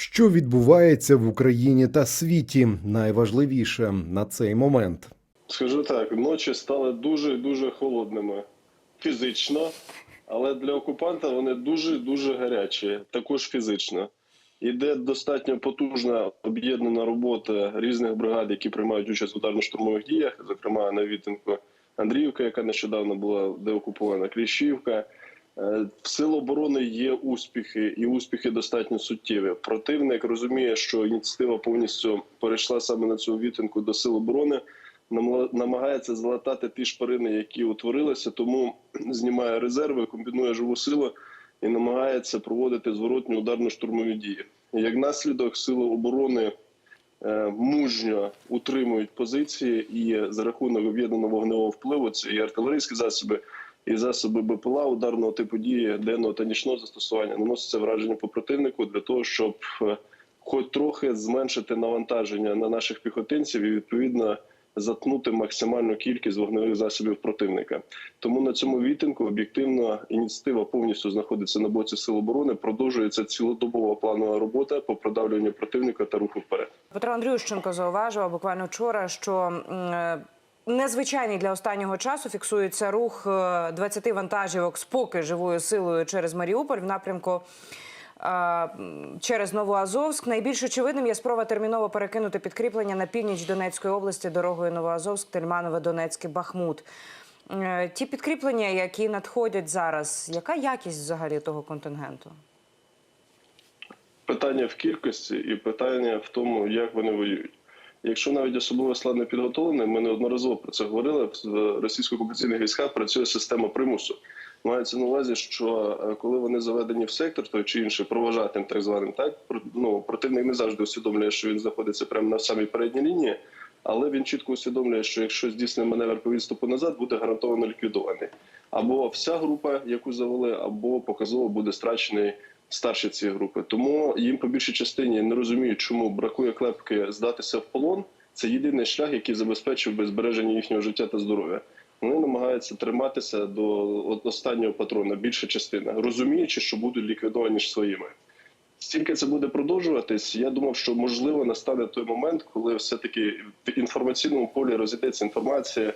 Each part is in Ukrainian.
Що відбувається в Україні та світі? Найважливіше на цей момент. Скажу так, ночі стали дуже дуже холодними фізично, але для окупанта вони дуже дуже гарячі, також фізично. Іде достатньо потужна об'єднана робота різних бригад, які приймають участь в ударно-штурмових діях, зокрема на відтинку Андріївка, яка нещодавно була деокупована, Кліщівка. Е, В сил оборони є успіхи, і успіхи достатньо суттєві. Противник розуміє, що ініціатива повністю перейшла саме на цю відтинку до сил оборони. Намагається залатати ті шпарини, які утворилися, тому знімає резерви, комбінує живу силу і намагається проводити зворотні ударно-штурмові дії. Як наслідок, сили оборони е, мужньо утримують позиції, і за рахунок об'єднаного вогневого впливу це і артилерійські засоби, і засоби БПЛА ударного типу дії денного та нічного застосування наноситься враження по противнику для того, щоб е, хоч трохи зменшити навантаження на наших піхотинців і відповідно заткнути максимальну кількість вогневих засобів противника. Тому на цьому відтинку об'єктивно ініціатива повністю знаходиться на боці сил оборони. Продовжується цілодобова планова робота по продавлюванню противника та руху вперед. Петро Андрющенко зауважував буквально вчора, що е, незвичайний для останнього часу фіксується рух е, 20 вантажівок з поки живою силою через Маріуполь в напрямку. е, Через Новоазовськ найбільш очевидним є спроба терміново перекинути підкріплення на північ Донецької області дорогою Новоазовськ, Тельманове, Донецький, Бахмут. Е, Ті підкріплення, які надходять зараз, яка якість взагалі того контингенту? Питання в кількості і питання в тому, як вони воюють. Якщо навіть особливо склад не підготовлений, ми неодноразово про це говорили. В російсько-окупаційних військах працює система примусу. Мається на увазі, що е, коли вони заведені в сектор, той чи інший проважатим, так званим, так ну, противник не завжди усвідомлює, що він знаходиться прямо на самій передній лінії, але він чітко усвідомлює, що якщо здійснює маневр по відступу назад, буде гарантовано ліквідований. Або вся група, яку завели, або показово буде страчений старші ці групи. Тому їм по більшій частині не розуміють, чому бракує клепки здатися в полон. Це єдиний шлях, який забезпечив би збереження їхнього життя та здоров'я. Вони намагаються триматися до останнього патрона, більша частина, розуміючи, що будуть ліквідовані ж своїми. Стільки це буде продовжуватись. Я думав, що можливо настане той момент, коли все-таки в інформаційному полі розійдеться інформація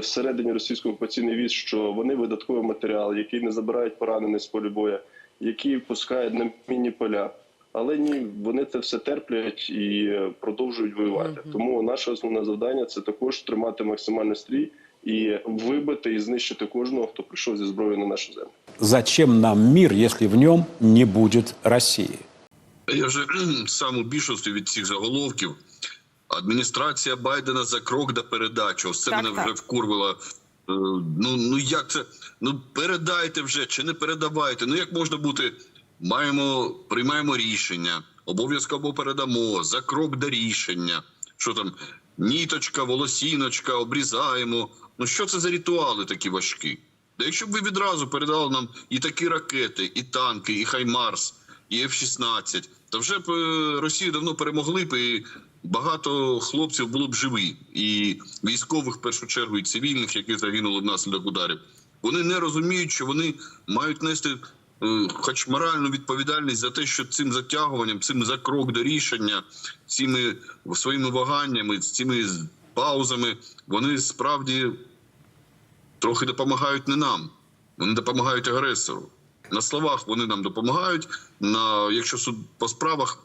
всередині російського окупаційного військ, що вони видатковий матеріал, який не забирають поранених з полю бою, які пускають на міні поля. Але ні, вони це все терплять і е, продовжують воювати. Тому наше основне завдання це також тримати максимальний стрій і вибити і знищити кожного, хто прийшов зі зброєю на нашу землю. Зачем нам мир, если в нем не будет России? Я вже сам у більшості від цих заголовків. Адміністрація Байдена за крок до передачі. Це Так, мене так. вже вкурвало. Е, Ну ну як це? Ну передайте вже чи не передавайте. Ну як можна бути? Маємо приймаємо рішення, обов'язково передамо за крок до рішення. Що там ніточка, волосіночка, обрізаємо. Ну що це за ритуали такі важкі? Та якщо б ви відразу передали нам і такі ракети, і танки, і Хаймарс, і F-16, то вже б е, Росію давно перемогли б і багато хлопців було б живі, і військових в першу чергу, і цивільних, які загинули внаслідок ударів. Вони не розуміють, що вони мають нести е, хоч моральну відповідальність за те, що цим затягуванням, цим за крок до рішення, цими своїми ваганнями, цими паузами, вони справді трохи допомагають не нам. Вони допомагають агресору. На словах вони нам допомагають. На якщо суд по справах,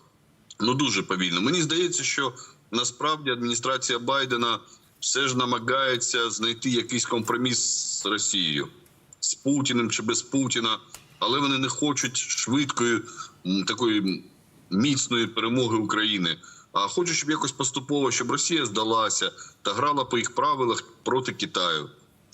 ну дуже повільно. Мені здається, що насправді адміністрація Байдена все ж намагається знайти якийсь компроміс з Росією з Путіним чи без Путіна, але вони не хочуть швидкої такої міцної перемоги України. А хочуть, щоб якось поступово, щоб Росія здалася та грала по їх правилах проти Китаю.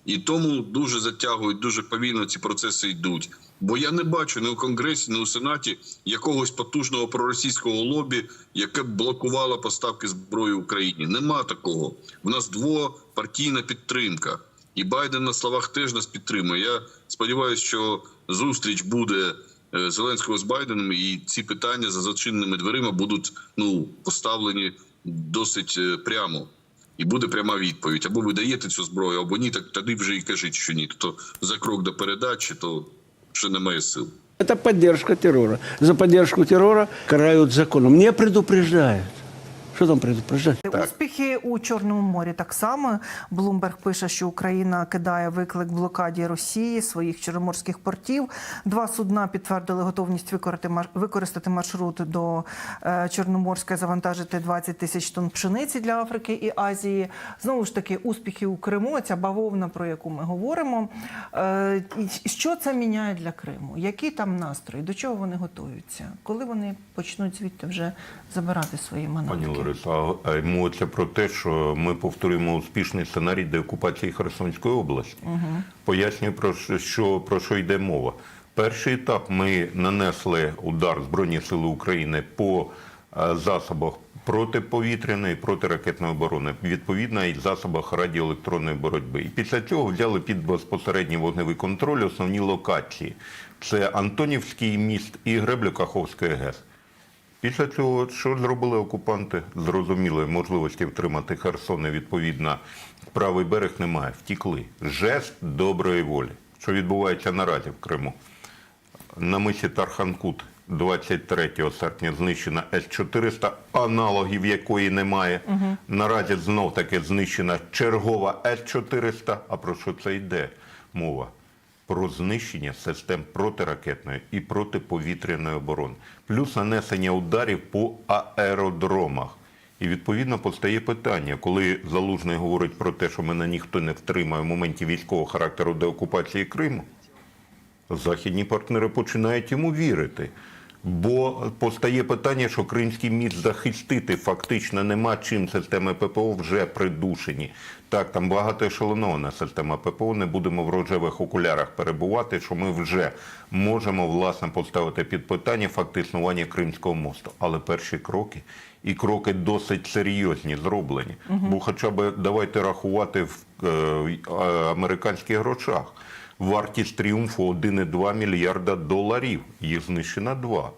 І тому дуже затягують, дуже повільно ці процеси йдуть. Бо я не бачу ні у Конгресі, ні у Сенаті якогось потужного проросійського лобі, яке б блокувало поставки зброї Україні. Нема такого. В нас двопартійна підтримка. І Байден на словах теж нас підтримує. Я сподіваюся, що зустріч буде е, Зеленського з Байденом, і ці питання за зачиненими дверима будуть ну поставлені досить е, прямо. І буде пряма відповідь: або ви даєте цю зброю, або ні, так тоді вже і кажіть, що ні. То за крок до передачі, то ще немає сил. Это поддержка террора. За поддержку террора карают законом. Не предупреждают. Что там предупреждать? Успіхи у Чорному морі так само. Блумберг пише, що Україна кидає виклик блокаді Росії своїх чорноморських портів. Два судна підтвердили готовність використати мар- використати маршрут до е, Чорноморська, завантажити 20 тисяч тонн пшениці для Африки і Азії. Знову ж таки, успіхи у Криму. Ця бавовна, про яку ми говоримо. Е, Що це міняє для Криму? Які там настрої? До чого вони готуються? Коли вони почнуть звідти вже забирати свої манатки? Лариса, а мовиться про те, що ми повторюємо успішний сценарій деокупації Херсонської області. Пояснюю про що- що про що йде мова. Перший етап ми нанесли удар Збройні Сили України по е, засобах протиповітряної, протиракетної оборони, відповідно і засобах радіоелектронної боротьби. І після цього взяли під безпосередній вогневий контроль основні локації. Це Антонівський міст і Греблю Каховської ГЕС. Після цього, що зробили окупанти? Зрозуміли, можливості втримати Херсон і відповідно правий берег немає. Втікли. Жест доброї волі. Що відбувається наразі в Криму? На мисі Тарханкут 23 серпня знищена С-400, аналогів якої немає. Наразі знов таки знищена чергова С-400. А про що це йде мова? Про знищення систем протиракетної і протиповітряної оборони, плюс нанесення ударів по аеродромах. І відповідно постає питання, коли Залужний говорить про те, що мене ніхто не втримає в моменті військового характеру деокупації Криму. Західні партнери починають йому вірити. Бо постає питання, що кримський міст захистити фактично нема чим. Системи ППО вже придушені. Так, там багатоешелонована система ППО. Не будемо в рожевих окулярах перебувати, що ми вже можемо власне поставити під питання факт існування Кримського мосту. Але перші кроки і кроки досить серйозні зроблені. Бо, хоча б давайте рахувати в е, е, американських грошах. Вартість тріумфу 1,2 мільярда доларів. Їх знищено 2.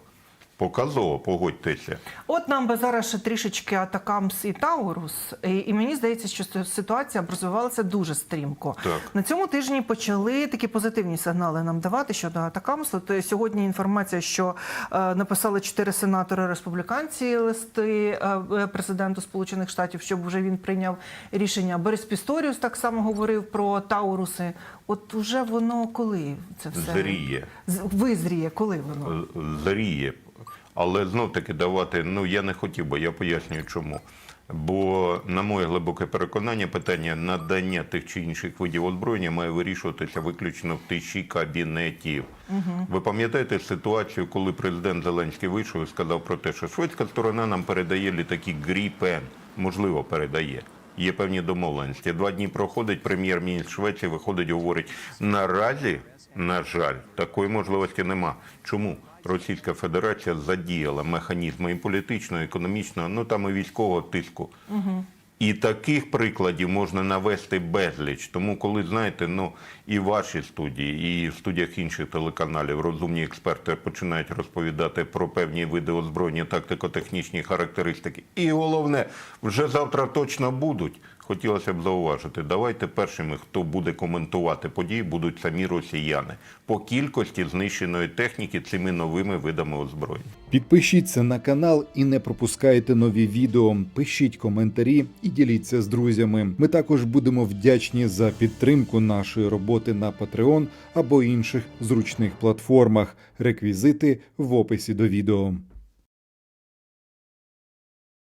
Показово, погодьтеся. От нам би зараз ще трішечки Атакамс і Таурус, і, і мені здається, що ситуація розвивалася дуже стрімко. Так. На цьому тижні почали такі позитивні сигнали нам давати щодо Атакамсу. То сьогодні інформація, що е, написали чотири сенатори республіканці листи е, е, президенту Сполучених Штатів, щоб вже він прийняв рішення. Борис Пісторіус так само говорив про Тауруси. От уже воно коли це все Зріє. Визріє, коли воно? Заріє. Але знов таки давати, ну я не хотів би, я пояснюю чому. Бо, на моє глибоке переконання, питання надання тих чи інших видів озброєння має вирішуватися виключно в тиші кабінетів. Ви пам'ятаєте ситуацію, коли президент Зеленський вийшов і сказав про те, що шведська сторона нам передає літаки Гріпен, можливо, передає. Є певні домовленості. Два дні проходить прем'єр-міністр Швеції, виходить, говорить: наразі, на жаль, такої можливості нема. Чому? Російська Федерація задіяла механізми і політичного, і економічного, ну там і військового тиску. І таких прикладів можна навести безліч. Тому, коли знаєте, ну і ваші студії, і в студіях інших телеканалів розумні експерти починають розповідати про певні види озброєння, тактико-технічні характеристики. І головне, вже завтра точно будуть. Хотілося б зауважити, давайте першими, хто буде коментувати події, будуть самі росіяни по кількості знищеної техніки цими новими видами озброєння. Підпишіться на канал і не пропускайте нові відео. Пишіть коментарі і діліться з друзями. Ми також будемо вдячні за підтримку нашої роботи на Patreon або інших зручних платформах. Реквізити в описі до відео.